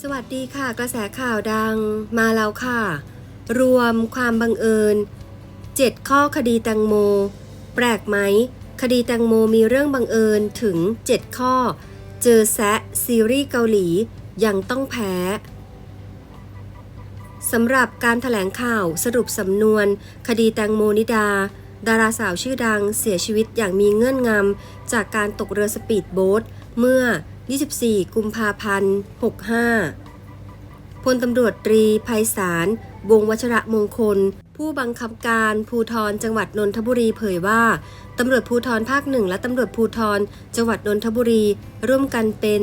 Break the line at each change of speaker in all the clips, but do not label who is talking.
สวัสดีค่ะ กระแสข่าวดังมาแล้วค่ะ รวมความบังเอิญ 7 ข้อคดีแตงโม แปลกไหม คดีแตงโมมีเรื่องบังเอิญถึง 7 ข้อ เจอแซะซีรีส์เกาหลี ยังต้องแพ้สำหรับการถแถลงข่าวสรุปสำนวน คดีแตงโมนิดา ดาราสาวชื่อดังเสียชีวิตอย่างมีเงื่อนงำจากการตกเรือสปีดโบ๊ทเมื่อ 24 กุมภาพันธ์ 65 พลตำรวจตรีภัยสาร วงวัชระมงคล ผู้บังคับการภูทรจังหวัดนนทบุรีเผยว่าตำรวจภูทรภาคหนึ่งและตำรวจภูทรจังหวัดนนทบุรีร่วมกันเป็น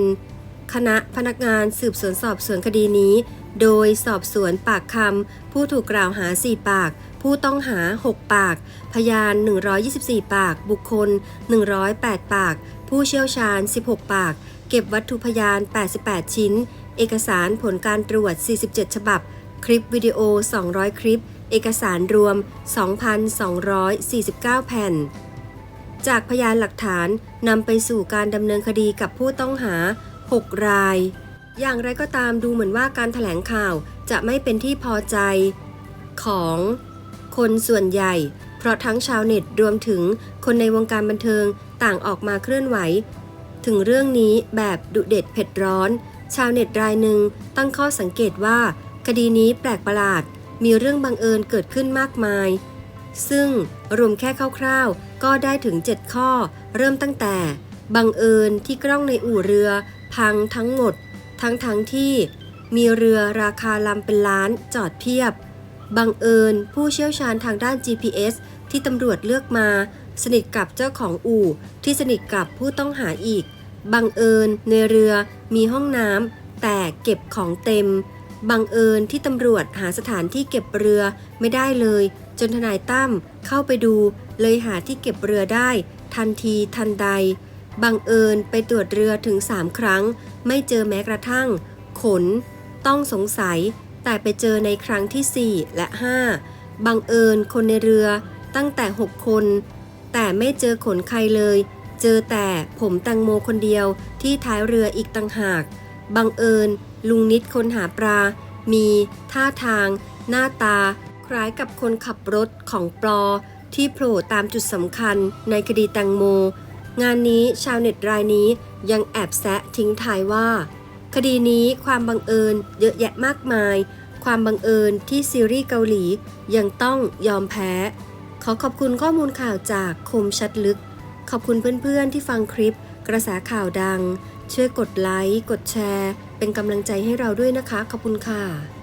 คณะพนักงานสืบสวนสอบสวนคดีนี้ โดยสอบสวนปากคำผู้ถูกกล่าวหา 4 ปาก ผู้ต้องหา 6 ปาก พยาน 124 ปาก บุคคล 108 ปาก ผู้เชี่ยวชาญ 16 ปาก เก็บวัตถุพยาน 88 ชิ้น เอกสารผลการตรวจ 47 ฉบับ คลิปวิดีโอ 200 คลิป เอกสารรวม 2,249 แผ่น จากพยานหลักฐานนำไปสู่การดำเนินคดีกับผู้ต้องหา 6 ราย อย่างไรก็ตามดูเหมือนว่าการถแถลงข่าวจะไม่เป็นที่พอใจของคนส่วนใหญ่ เพราะทั้งชาวเน็ตรวมถึงคนในวงการบันเทิงต่างออกมาเคลื่อนไหว ถึงเรื่องนี้แบบดุเด็ดเผ็ดร้อน ชาวเน็ตรายหนึ่งตั้งข้อสังเกตว่า คดีนี้แปลกประหลาด มีเรื่องบังเอิญเกิดขึ้นมากมาย ซึ่งรวมแค่คร่าวๆ ก็ได้ถึง 7 ข้อ เริ่มตั้งแต่ บังเอิญที่กล้องในอู่เรือ พังทั้งหมด ทั้งทั้งที่ มีเรือราคาลำเป็นล้านจอดเพียบ บังเอิญผู้เชี่ยวชาญทางด้าน GPS ที่ตำรวจเลือกมาสนิทกับเจ้าของอู่ที่สนิทกับผู้ต้องหาอีก บังเอิญในเรือมีห้องน้ำแต่เก็บของเต็ม บังเอิญที่ตำรวจหาสถานที่เก็บเรือไม่ได้เลย จนทนายตั้มเข้าไปดู เลยหาที่เก็บเรือได้ ทันทีทันใด บังเอิญไปตรวจเรือถึง3ครั้ง ไม่เจอแม้กระทั่ง ขน ต้องสงสัย แต่ไปเจอในครั้งที่ 4 และ 5 บังเอิญคนในเรือตั้งแต่ 6 คน แต่ไม่เจอขนใครเลย เจอแต่ผมแตังโมคนเดียวที่ท้ายเรืออีกต่างหาก บังเอิญ ลุงนิดคนหาปลา มีท่าทาง หน้าตา คล้ายกับคนขับรถของปลอ ที่โผล่ตามจุดสำคัญในคดีแตงโม งานนี้ชาวเน็ตรายนี้ยังแอบแซะทิ้งท้ายว่า คดีนี้ความบังเอิญเยอะแยะมากมาย ความบังเอิญที่ซีรีส์เกาหลียังต้องยอมแพ้ อขอบคุณข้อมูลข่าวจากคมชัดลึก ขอบคุณเพื่อนๆที่ฟังคลิป กระแสข่าวดัง ช่วยกดไลค์ กดแชร์ เป็นกำลังใจให้เราด้วยนะคะ ขอบคุณค่ะ